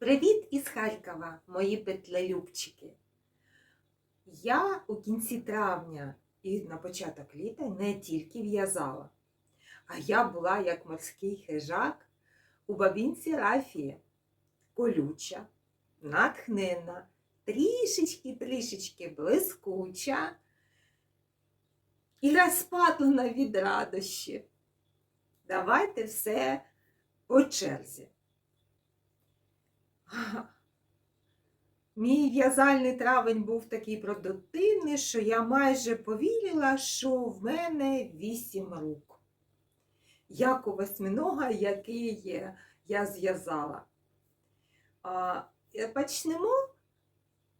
Привіт із Харкова, мої петлелюбчики. Я у кінці травня і на початок літа не тільки в'язала, а я була як морський хижак у бабінці Рафії, колюча, натхненна, трішечки-трішечки блискуча і розпатлена від радощі. Давайте все по черзі. Мій в'язальний травень був такий продуктивний, що я майже повірила, що в мене вісім рук. Як у восьминога, який я зв'язала. Е, Почнемо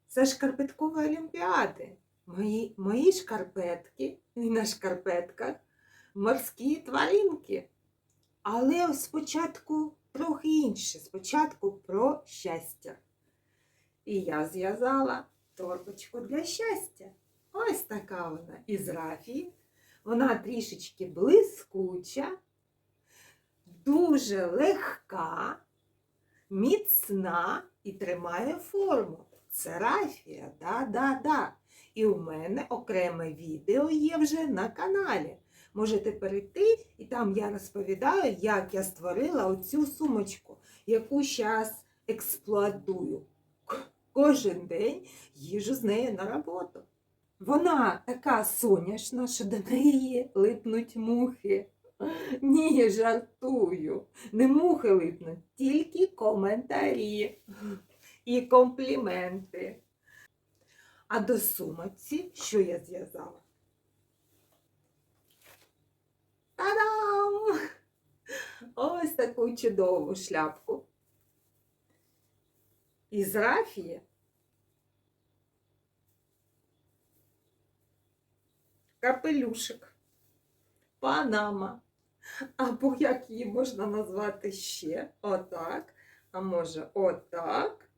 з шкарпеткової олімпіади. Мої, мої шкарпетки і на шкарпетках морські тваринки. Але спочатку трохи інше. Спочатку про щастя. І я зв'язала торбочку для щастя. Ось така вона із рафії. Вона трішечки блискуча, дуже легка, міцна і тримає форму. Це рафія, да-да-да. І у мене окреме відео є вже на каналі. Можете перейти, і там я розповідаю, як я створила оцю сумочку, яку зараз експлуатую. Кожен день їжу з нею на роботу. Вона така соняшна, що до неї липнуть мухи. Ні, жартую. Не мухи липнуть, тільки коментарі і компліменти. А до сумочці, що я зв'язала? Та-дам! Ось таку чудову шляпку. Із рафії. Капелюшик. Панама. Або як її можна назвати ще? Отак. А може отак.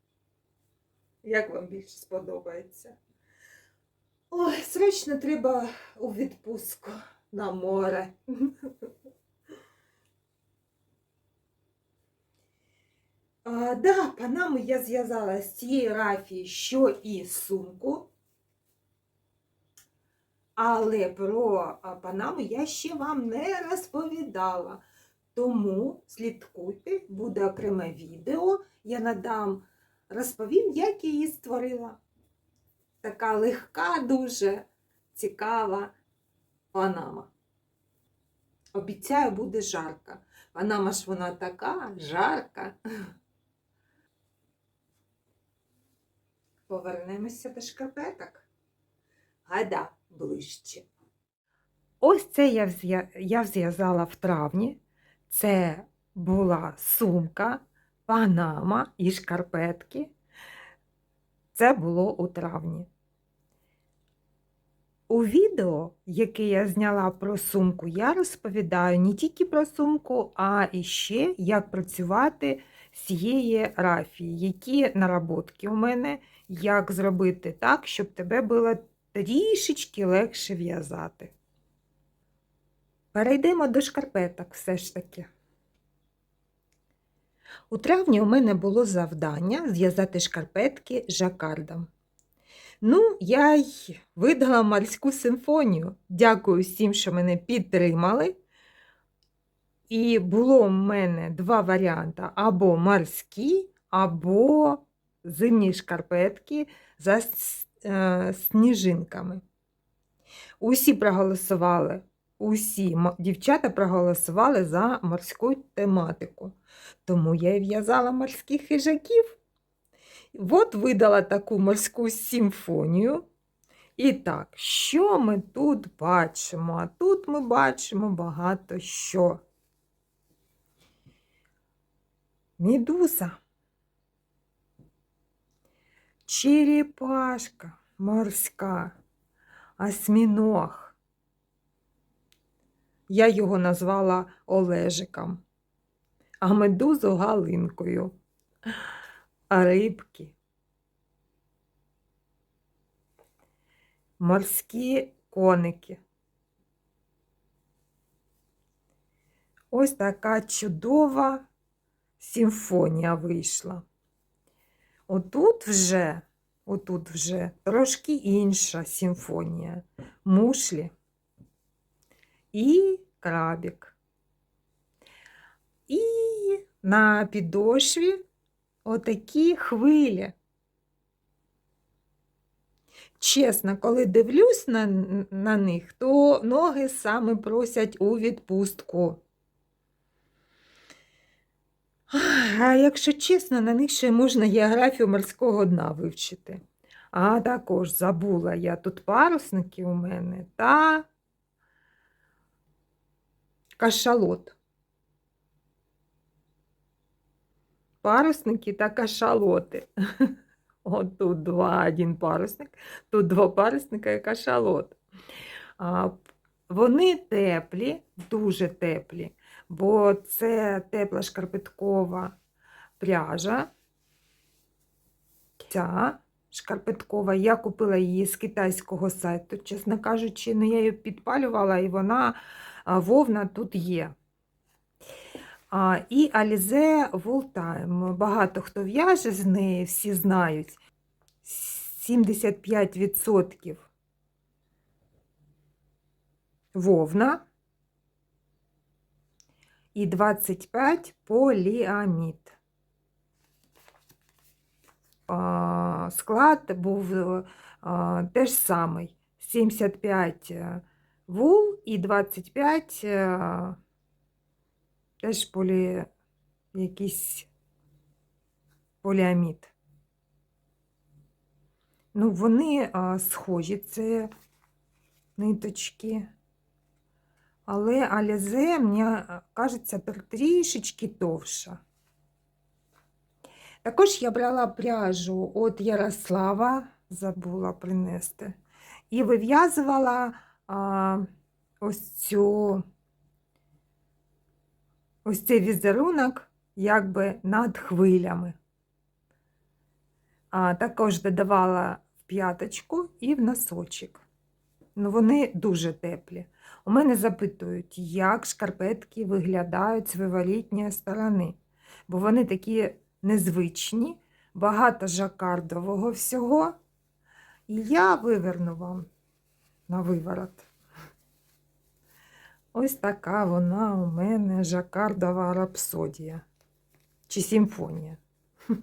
Як вам більше сподобається? Ой, срочно треба у відпустку на море. А, да, панаму я зв'язала з цієї рафії, що і сумку. Але про панаму я ще вам не розповідала. Тому слідкуйте, буде окреме відео. Я надам, розповім, як я її створила. Така легка, дуже цікава панама. Обіцяю, буде жарка. Панама ж вона така жарка. Повернемося до шкарпеток. Гада ближче. Ось це я взя- я зв'язала в травні. Це була сумка, панама і шкарпетки. Це було у травні. У відео, яке я зняла про сумку, я розповідаю не тільки про сумку, а і ще як працювати з цієї рафії, які наработки у мене, як зробити так, щоб тебе було трішечки легше в'язати. Перейдемо до шкарпеток все ж таки. У травні у мене було завдання зв'язати шкарпетки жакардом. Ну, я й видала морську симфонію. Дякую всім, що мене підтримали. І було в мене два варіанти: або морські, або зимні шкарпетки за е, сніжинками. Усі проголосували, усі дівчата проголосували за морську тематику. Тому я і в'язала морських хижаків. От видала таку морську симфонію. І так, що ми тут бачимо? А тут ми бачимо багато що. Мідуза. Черепашка морська, осьміног. Я його назвала Олежиком, а медузу Галинкою. А рибки. Морські коники. Ось така чудова симфонія вийшла. Отут вже, отут вже трошки інша симфонія. Мушлі і крабік. І на підошві отакі хвилі. Чесно, коли дивлюсь на, на них, то ноги саме просять у відпустку. А якщо чесно, на них ще можна географію морського дна вивчити. А також забула я тут парусники у мене та кашалот. Парусники та кашалоти. От тут два, один парусник, тут два парусника і кашалот. Вони теплі, дуже теплі, бо це тепла шкарпеткова пряжа. Ця шкарпеткова, я купила її з китайського сайту, чесно кажучи, ну, я її підпалювала, і вона вовна тут є. І Alize Wooltime. Багато хто в'яже з неї, всі знають. 75% вовна і 25 поліамід. Склад був теж самий: 75 вул і 25 а, теж полі, якийсь поліамід. Ну, вони а, схожі, це ниточки. Але Алізе, мені кажеться, трішечки товша. Також я брала пряжу від Ярослава, забула принести, і вив'язувала ось цю ось цей візерунок якби над хвилями. А, також додавала в п'яточку і в носочок. Ну, вони дуже теплі. У мене запитують, як шкарпетки виглядають з виворітньої сторони, бо вони такі незвичні, багато жакардового всього. І я виверну вам на виворот. Ось така вона у мене жакардова рапсодія чи симфонія.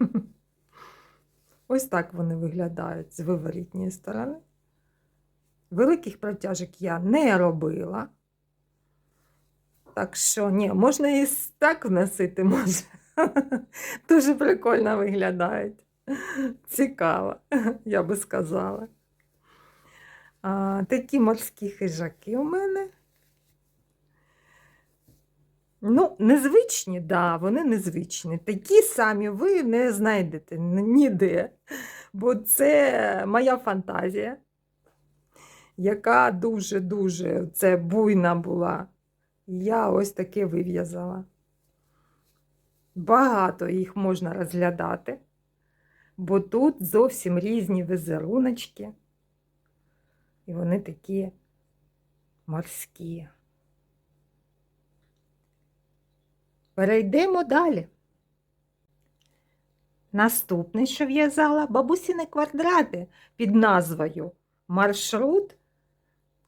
Ось так вони виглядають з виворітньої сторони. Великих протяжок я не робила. Так що, ні, можна і так вносити, може. Дуже прикольно виглядають. Цікаво, я би сказала. А, Такі морські хижаки у мене. Ну, незвичні, да, вони незвичні. Такі самі ви не знайдете ніде. Бо це моя фантазія, яка дуже-дуже це буйна була. Я ось таке вив'язала. Багато їх можна розглядати, бо тут зовсім різні візеруночки. І вони такі морські. Перейдемо далі. Наступне, що в'язала, бабусіни квадрати під назвою Маршрут,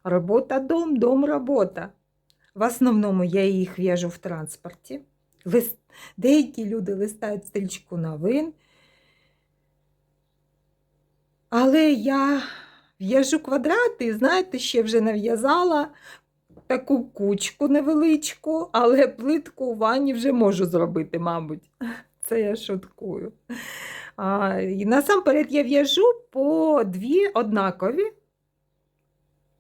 робота дом, дом, робота. В основному я їх в'яжу в транспорті. Деякі люди листають стрічку новин. Але я в'яжу квадрати, знаєте, ще вже нав'язала таку кучку невеличку, але плитку у ванні вже можу зробити, мабуть. Це я шуткую. А, і Насамперед я в'яжу по дві однакові,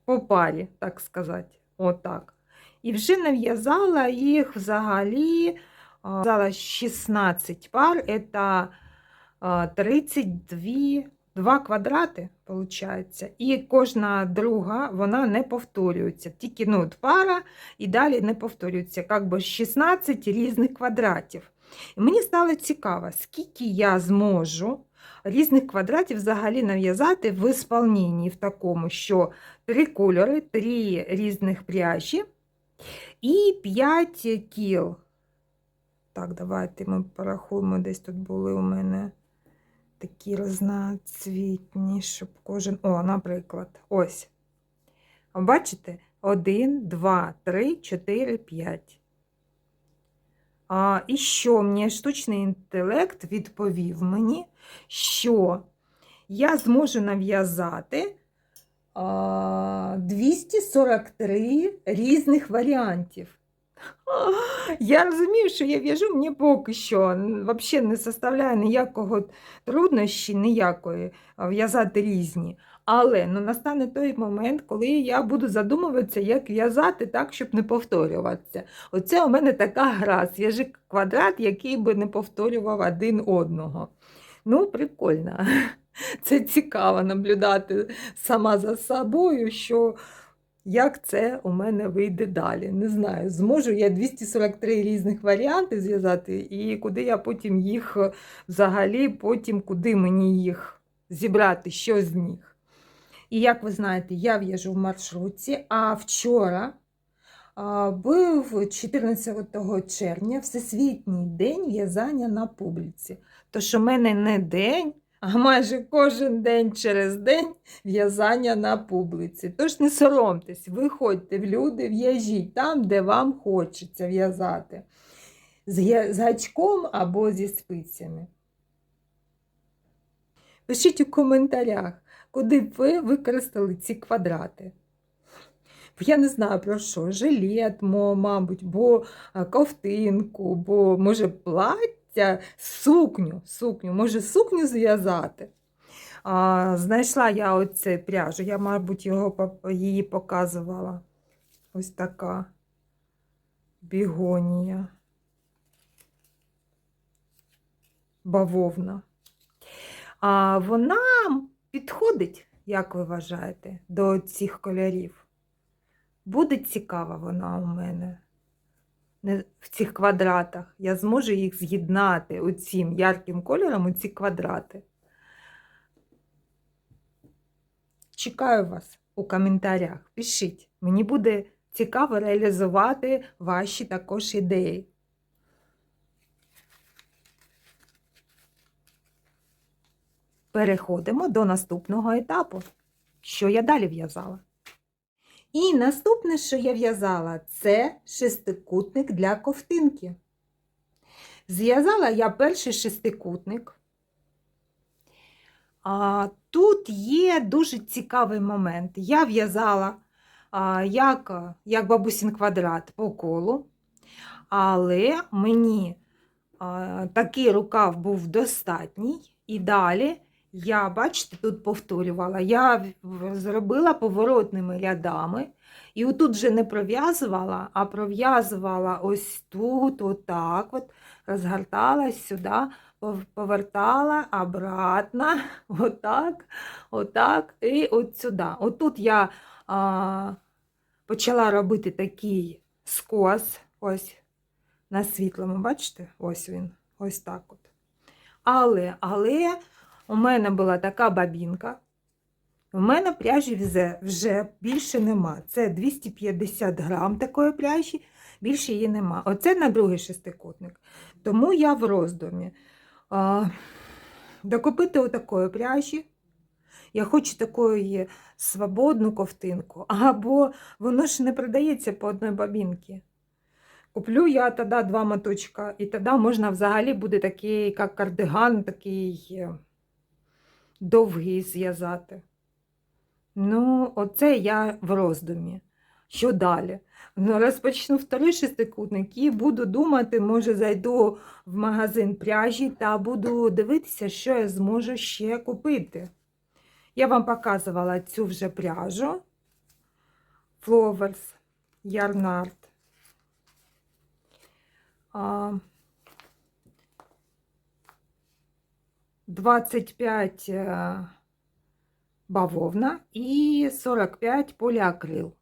по парі, так сказати. Отак. І вже нав'язала їх взагалі в'язала 16 пар, це 32 Два квадрати, виходить, і кожна друга вона не повторюється. Тільки ну, пара і далі не повторюється, як би 16 різних квадратів. І мені стало цікаво, скільки я зможу різних квадратів взагалі нав'язати в ісполненні в такому, що три кольори, три різних пряжі і 5 кіл. Так, давайте ми порахуємо, десь тут були у мене. Такі різноцвітні, щоб кожен. О, наприклад, ось. Бачите? 1, 2, 3, 4, 5. А, і що мені штучний інтелект відповів мені, що я зможу нав'язати 243 різних варіантів. Я розумію, що я в'яжу, мені поки що взагалі не составляє ніякого труднощі, ніякої в'язати різні. Але ну, настане той момент, коли я буду задумуватися, як в'язати так, щоб не повторюватися. Оце у мене така гра, зв'яжи квадрат, який би не повторював один одного. Ну, прикольно. Це цікаво наблюдати сама за собою, що як це у мене вийде далі. Не знаю, зможу я 243 різних варіанти зв'язати, і куди я потім їх взагалі, потім куди мені їх зібрати, що з них. І як ви знаєте, я в'яжу в маршрутці, а вчора був 14 червня Всесвітній день в'язання на публіці. Тож у мене не день, а майже кожен день через день в'язання на публіці. Тож не соромтесь, виходьте в люди, в'яжіть там, де вам хочеться в'язати. З гачком або зі спицями. Пишіть у коментарях, куди б ви використали ці квадрати. Бо Я не знаю про що, жилет, мабуть, бо ковтинку, бо може плаття, сукню, сукню, може сукню зв'язати. А, знайшла я оце пряжу, я, мабуть, його, її показувала. Ось така бігонія. Бавовна. А вона підходить, як ви вважаєте, до цих кольорів. Буде цікава вона у мене не- в цих квадратах. Я зможу їх з'єднати оцім ярким кольором, у ці квадрати. Чекаю вас у коментарях. Пишіть. Мені буде цікаво реалізувати ваші також ідеї. Переходимо до наступного етапу. Що я далі в'язала? І наступне, що я в'язала, це шестикутник для ковтинки. Зв'язала я перший шестикутник. А, тут є дуже цікавий момент. Я в'язала як, як бабусін квадрат по колу, але мені такий рукав був достатній. І далі я, бачите, тут повторювала, я зробила поворотними рядами. І отут вже не пров'язувала, а пров'язувала ось тут, отак, от, розгорталась сюди, повертала обратно, отак, отак, і от сюди. Отут я а, почала робити такий скос, ось на світлому, бачите? Ось він, ось так от. Але, але у мене була така бабінка. У мене пряжі вже, вже більше нема. Це 250 грам такої пряжі, більше її нема. Оце на другий шестикутник. Тому я в роздумі. А, докупити отакої пряжі. Я хочу такої свободну ковтинку, або воно ж не продається по одній бабінці. Куплю я тоді два моточка, і тоді можна взагалі буде такий, як кардиган, такий е, довгий зв'язати. Ну, оце я в роздумі. Що далі? Ну, розпочну вторий шестикутник і буду думати, може, зайду в магазин пряжі та буду дивитися, що я зможу ще купити. Я вам показувала цю вже пряжу Flowers Yarnart. 25 е, бавовна і 45 поліакрил.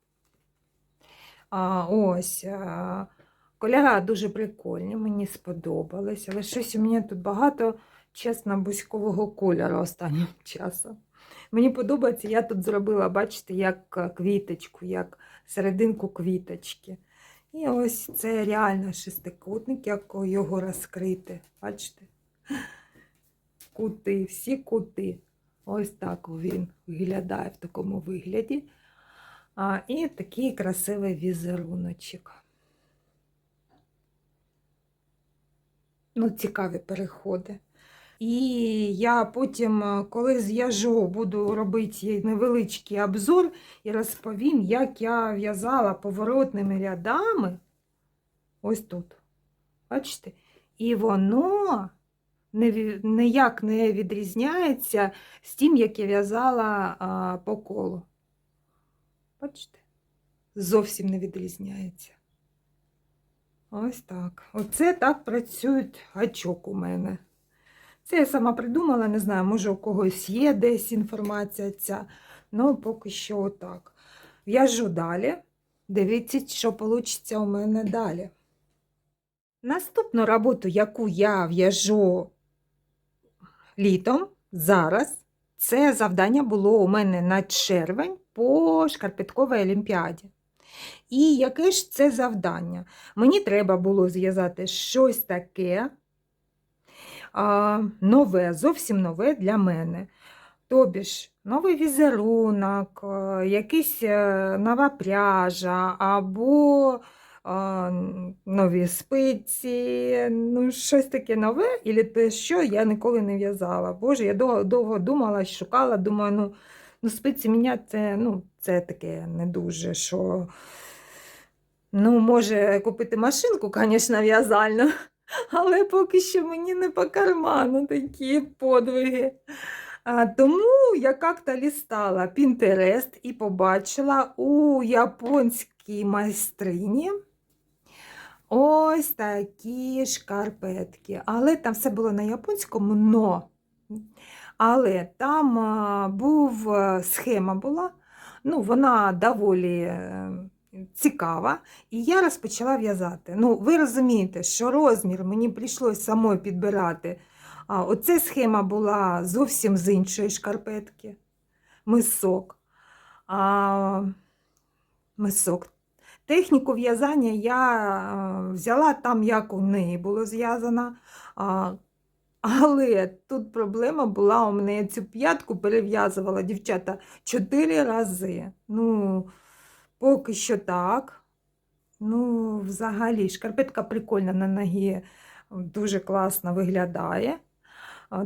Ось, а, кольора дуже прикольні, мені сподобались, але щось у мене тут багато, чесно, бузькового кольору останнім часом. Мені подобається, я тут зробила, бачите, як е, квіточку, як серединку квіточки. І ось це реально шестикутник, як його розкрити. Бачите? Кути, всі кути. Ось так він виглядає в такому вигляді. А, і такий красивий візеруночок. Ну, цікаві переходи. І я потім, е, коли зв'яжу, буду робити невеличкий обзор і розповім, як я в'язала поворотними рядами. Ось тут. Бачите? І воно ніяк не відрізняється з тим, як я в'язала по колу. Бачите? Зовсім не відрізняється. Ось так. Оце так працює гачок у мене. Це я сама придумала, не знаю, може у когось є десь інформація ця, ну поки що отак. В'яжу далі. Дивіться, що вийде у мене далі. Наступну роботу, яку я в'яжу літом, зараз, це завдання було у мене на червень по шкарпетковій олімпіаді. І яке ж це завдання? Мені треба було зв'язати щось таке а, нове, зовсім нове для мене. Тобі ж новий візерунок, е, якийсь е, нова пряжа або нові спиці, ну щось таке нове, і те, що я ніколи не в'язала. Боже, я довго, довго думала, шукала, думаю, ну, ну спиці міняти, це, ну, це таке не дуже, що. Ну, може купити машинку, звісно, в'язальну, але поки що мені не по карману такі подвиги. А, тому я як-то лістала Pinterest і побачила у японській майстрині ось такі шкарпетки. Але там все було на японському, но. Але там а, був схема була, ну, вона доволі е, цікава. І я розпочала в'язати. Ну, ви розумієте, що розмір мені прийшлося самою підбирати. А, оце схема була зовсім з іншої шкарпетки. Мисок. А, мисок. Техніку в'язання я е, взяла там, як у неї було зв'язано. Але тут проблема була, у мене я цю п'ятку перев'язувала, дівчата, чотири рази. Ну, поки що так. Ну, взагалі, шкарпетка прикольна на ногі, дуже класно виглядає.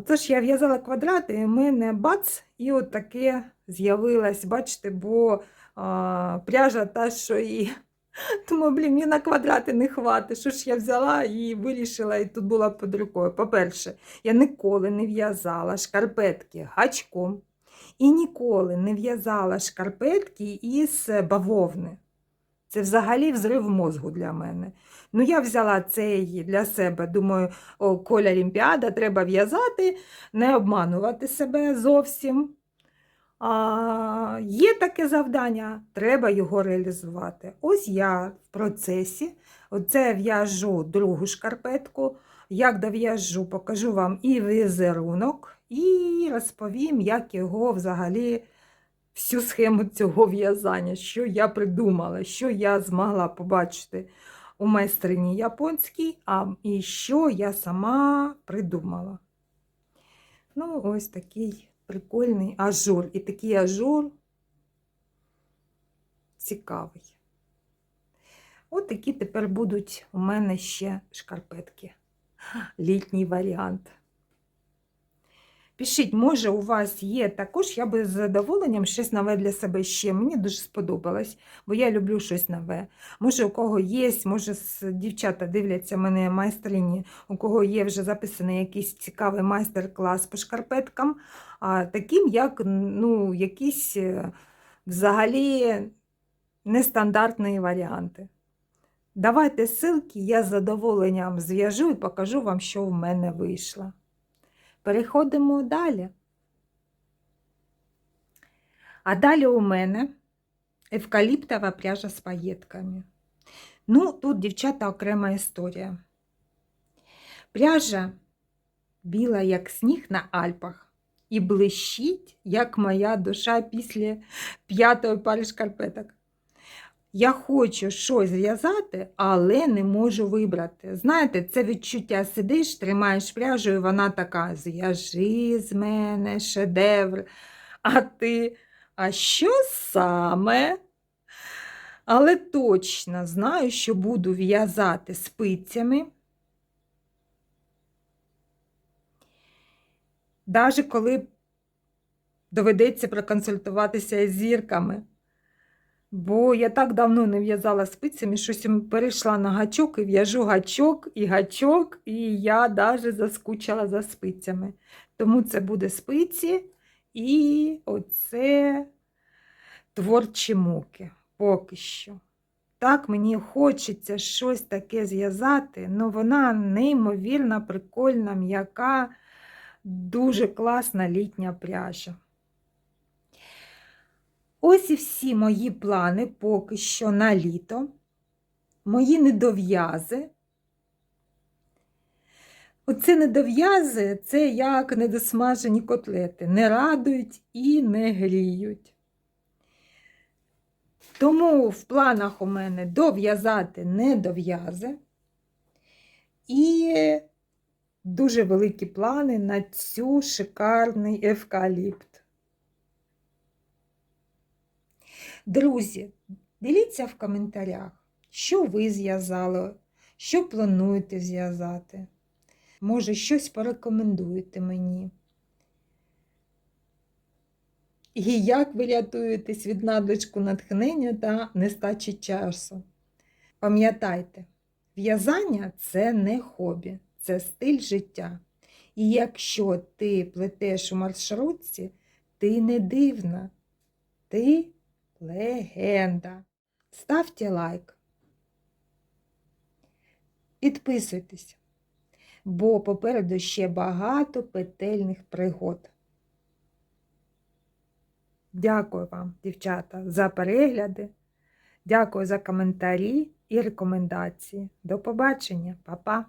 Тож я в'язала квадрати, і в мене бац, і от таке з'явилось, бачите, бо а, пряжа та, що і. Думаю, блін, мені на квадрати не хватить. Що ж я взяла і вирішила, і тут була під рукою. По-перше, я ніколи не в'язала шкарпетки гачком і ніколи не в'язала шкарпетки із бавовни. Це взагалі взрив мозку для мене. Ну, я взяла цей для себе, думаю, о, Коля Олімпіада, треба в'язати, не обманувати себе зовсім. А, є таке завдання, треба його реалізувати. Ось я в процесі. Оце в'яжу другу шкарпетку. Як дов'яжу, покажу вам і візерунок, і розповім, як його взагалі, всю схему цього в'язання, що я придумала, що я змогла побачити у майстрині японській, а і що я сама придумала. Ну, ось такий прикольний ажур. І такий ажур цікавий. От такі тепер будуть у мене ще шкарпетки. Літній варіант. Пишіть, може, у вас є також, я би з задоволенням щось нове для себе ще. Мені дуже сподобалось, бо я люблю щось нове. Може, у кого є, може, дівчата дивляться мене майстрині, у кого є вже записаний якийсь цікавий майстер-клас по шкарпеткам, а таким, як ну, якісь е, взагалі нестандартні варіанти. Давайте ссылки, я з задоволенням зв'яжу і покажу вам, що в мене вийшло. Переходимо далі. А далі у мене евкаліптова пряжа з паєтками. Ну, тут, дівчата, окрема історія. Пряжа біла, як сніг на Альпах, і блищить, як моя душа після п'ятої пари шкарпеток. Я хочу щось зв'язати, але не можу вибрати. Знаєте, це відчуття сидиш, тримаєш пряжу, і вона така: зв'яжи з мене шедевр. А ти, а що саме? Але точно знаю, що буду в'язати спицями. Навіть коли доведеться проконсультуватися з зірками. Бо я так давно не в'язала спицями, щось перейшла на гачок і в'яжу гачок і гачок, і я навіть заскучила за спицями. Тому це буде спиці і оце творчі муки поки що. Так, мені хочеться щось таке зв'язати, але вона неймовірно прикольна, м'яка, дуже класна літня пряжа. Ось і всі мої плани поки що на літо, мої недов'язи. Оце недов'язи це як недосмажені котлети, не радують і не гріють. Тому в планах у мене дов'язати недов'язи і дуже великі плани на цю шикарний евкаліпт. Друзі, діліться в коментарях, що ви зв'язали, що плануєте зв'язати. Може, щось порекомендуєте мені. І як ви рятуєтесь від надлишку натхнення та нестачі часу? Пам'ятайте, в'язання це не хобі, це стиль життя. І якщо ти плетеш у маршрутці, ти не дивна, ти легенда. Ставте лайк. Підписуйтесь, бо попереду ще багато петельних пригод. Дякую вам, дівчата, за перегляди. Дякую за коментарі і рекомендації. До побачення, Па-па!